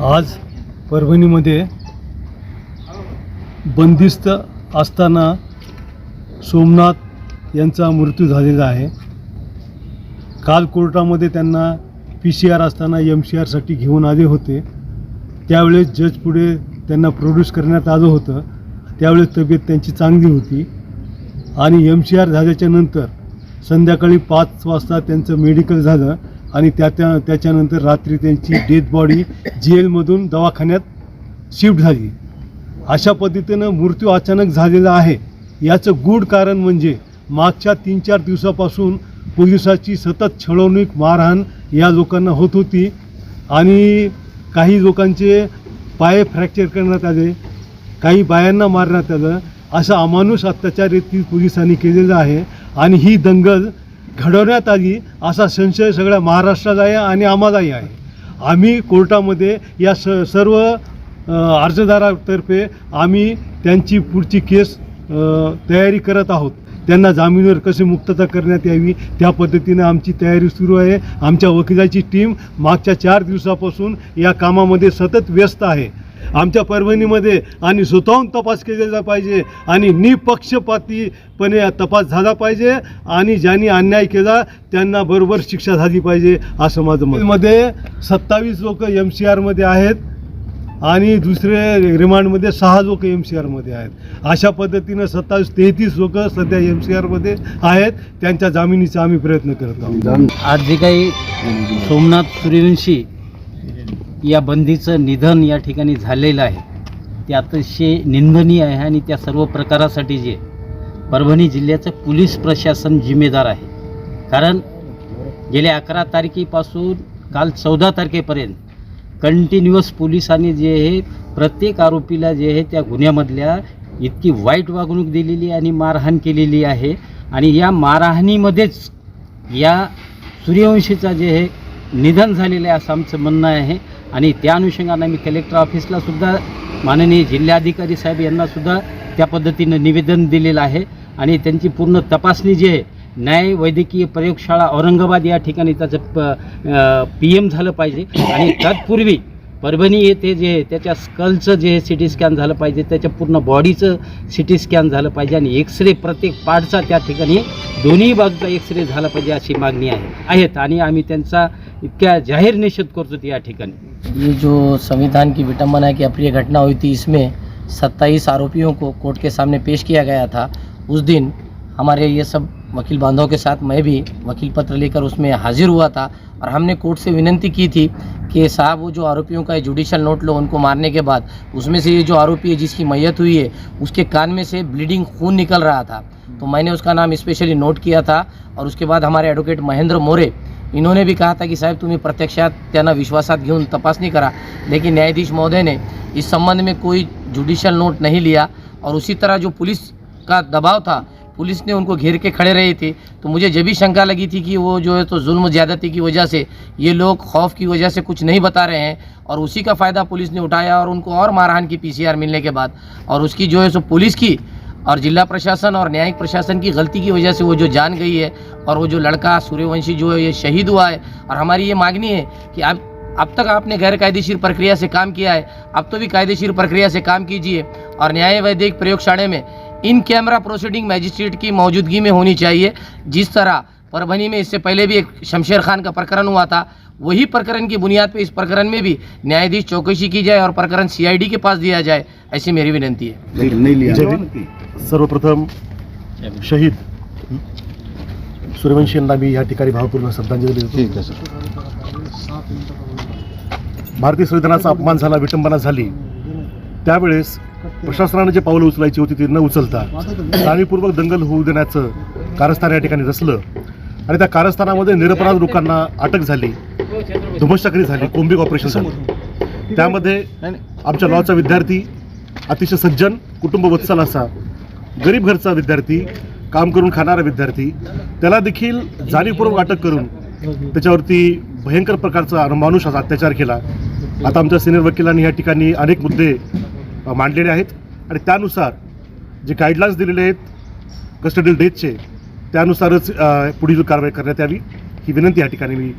आज परभणीमध्ये बंदिस्त असताना सोमनाथ यांचा मृत्यू झालेला आहे. काल कोर्टामध्ये त्यांना पी सी आर असताना एम सी आरसाठी घेऊन आले होते. त्यावेळेस जज पुढे त्यांना प्रोड्यूस करण्यात आलं होतं. त्यावेळेस तब्येत त्यांची चांगली होती. आणि एम सी आर झाल्याच्यानंतर संध्याकाळी पाच वाजता त्यांचं मेडिकल झालं. आणि त्या त्या त्याच्यानंतर रात्री त्यांची डेथ बॉडी जेलमधून दवाखान्यात शिफ्ट झाली. अशा पद्धतीनं मृत्यू अचानक झालेला आहे. याचं गूढ कारण म्हणजे मागच्या तीन चार दिवसापासून पोलिसाची सतत छळवणूक मारहाण या लोकांना होत होती. आणि काही लोकांचे पाय फ्रॅक्चर करण्यात आले काही बायांना मारण्यात आलं. असा अमानुष अत्याचार येथील पोलिसांनी केलेला आहे. आणि ही दंगल घडवण्यात आली असा संशय सगळ्या महाराष्ट्रात आहे आणि आम्हालाही आहे. आम्ही कोर्टामध्ये या स सर्व अर्जदारातर्फे आम्ही त्यांची पुढची केस तयारी करत आहोत. त्यांना जामीनवर कसे मुक्तता करण्यात यावी त्या पद्धतीनं आमची तयारी सुरू आहे. आमच्या वकिलाची टीम मागच्या चार दिवसापासून या कामामध्ये सतत व्यस्त आहे. आमच्या परभणीमध्ये आणि स्वतःहून तपास केलेला पाहिजे आणि निपक्षपातीपणे तपास झाला पाहिजे आणि ज्यांनी अन्याय केला त्यांना बरोबर शिक्षा झाली पाहिजे असं माझं मत मध्ये सत्तावीस लोक एम सी आरमध्ये आहेत आणि दुसरे रिमांडमध्ये सहा लोक एम सी आरमध्ये आहेत. अशा पद्धतीनं सत्तावीस तेहतीस लोक सध्या एम सी आरमध्ये आहेत. त्यांच्या जामिनीचा आम्ही प्रयत्न करत आहोत. आज जे काही सोमनाथ सूर्यवंशी या बंदीचं निधन या ठिकाणी झालेलं आहे. ते अतिशय निंदनीय आहे आणि त्या सर्व प्रकारासाठी जे परभणी जिल्ह्याचं पोलीस प्रशासन जिम्मेदार आहे. कारण गेल्या अकरा तारखेपासून काल चौदा तारखेपर्यंत कंटिन्युअस पोलिसांनी जे आहे प्रत्येक आरोपीला जे आहे त्या गुन्ह्यामधल्या इतकी वाईट वागणूक दिलेली आणि मारहाण केलेली आहे आणि या मारहाणीमध्येच या सूर्यवंशीचा जे आहे निधन झालेलं आहे असं आमचं म्हणणं आहे. आणि त्या अनुषंगानं मी कलेक्टर ऑफिसलासुद्धा माननीय जिल्हाधिकारी साहेब यांनासुद्धा त्या पद्धतीनं निवेदन दिलेलं आहे. आणि त्यांची पूर्ण तपासणी जी आहे न्याय वैद्यकीय प्रयोगशाळा औरंगाबाद या ठिकाणी त्याचं प पी एम झालं पाहिजे. आणि तत्पूर्वी परभणी येथे जे त्याच्या स्कलचं जे सी टी स्कॅन झालं पाहिजे. त्याच्या पूर्ण बॉडीचं सी टी स्कॅन झालं पाहिजे. आणि एक्सरे प्रत्येक पार्टचा त्या ठिकाणी दोन्ही बाजूचा एक्सरे झाला पाहिजे अशी मागणी आहे. आहेत. आणि आम्ही त्यांचा इतक्या जाहीर निषेध करतो ये जो संविधान की विटंबना की अप्रिय घटना हुई थी, इसमें सत्ताईस आरोपियों को कोर्ट के सामने पेश किया गया था। उस दिन हमारे ये सब वकील बांधवों के साथ मैं भी वकील पत्र लेकर उसमें हाजिर हुआ था और हमने कोर्ट से विनती की थी कि साहब, वो जो आरोपियों का जुडिशल नोट लो उनको मारने के बाद, उसमें से ये जो आरोपी है जिसकी मैयत हुई है, उसके कान में से ब्लीडिंग खून निकल रहा था। तो मैंने उसका नाम स्पेशली नोट किया था और उसके बाद हमारे एडवोकेट महेंद्र मोरे इन्होंने भी कहा था कि साहेब, तुम्ही प्रत्यक्षात त्यांना विश्वासात तपासणी करा. लेकिन न्यायाधीश महोदय ने इस संबंध में कोई जुडिशल नोट नहीं लिया और उसी तरह जो पुलिस का दबाव था, पुलिस ने उनको घेर के खड़े रहे थे तो मुझे जब भी शंका लगी थी कि वो जो है तो जुल्म ज़्यादती की वजह से, ये लोग खौफ की वजह से कुछ नहीं बता रहे हैं और उसी का फ़ायदा पुलिस ने उठाया और उनको और मारहान की पीसीआर मिलने के बाद और उसकी जो है सो पुलिस की और जिला प्रशासन और न्यायिक प्रशासन की गलती की वजह से वो जो जान गई है और वो जो लड़का सूर्यवंशी जो है, ये शहीद हुआ है और हमारी ये मांगनी है कि अब अब तक आपने गैर कायदेशीर प्रक्रिया से काम किया है, अब तो भी कायदेशीर प्रक्रिया से काम कीजिए और न्याय वैदिक प्रयोगशाला में इन कैमरा प्रोसीडिंग मैजिस्ट्रेट की मौजूदगी में होनी चाहिए, जिस तरह परभनी में इससे पहले भी एक शमशेर खान का प्रकरण हुआ था वही प्रकरण की बुनियाद पे इस प्रकरण में भी न्यायाधीश चौकसी की जाए और प्रकरण सीआईडी के पास दिया जाए ऐसी मेरी विनंती है। सर्वप्रथम शहीद सूर्यवंशी यांना मी या ठिकाणी भावपूर्ण श्रद्धांजली देतो. भारतीय संविधानाचा अपमान झाला विटंबना झाली. त्यावेळेस प्रशासनाने जे पावलं उचलायची होती ती न उचलता जाणीवपूर्वक दंगल होऊ देण्याचं कारस्थान या ठिकाणी रचलं. आणि त्या कारस्थानामध्ये निरपराध लोकांना अटक झाली. धुमश्चक्री झाली कोंबिक ऑपरेशन झालं. त्यामध्ये आमच्या लॉचा विद्यार्थी अतिशय सज्जन कुटुंब वत्सल असा गरीब घरचा विद्यार्थी काम करून खाणारा विद्यार्थी त्याला देखील जाणीवपूर्वक अटक करून त्याच्यावरती भयंकर प्रकारचा माणूस असा अत्याचार केला. आता आमच्या सिनियर वकिलांनी या ठिकाणी अनेक मुद्दे मांडलेले आहेत. आणि त्यानुसार जे गाईडलाईन्स दिलेले आहेत कस्टडील डेथचे त्यानुसारच पुढील कारवाई करण्यात यावी. ही विनंती या ठिकाणी मी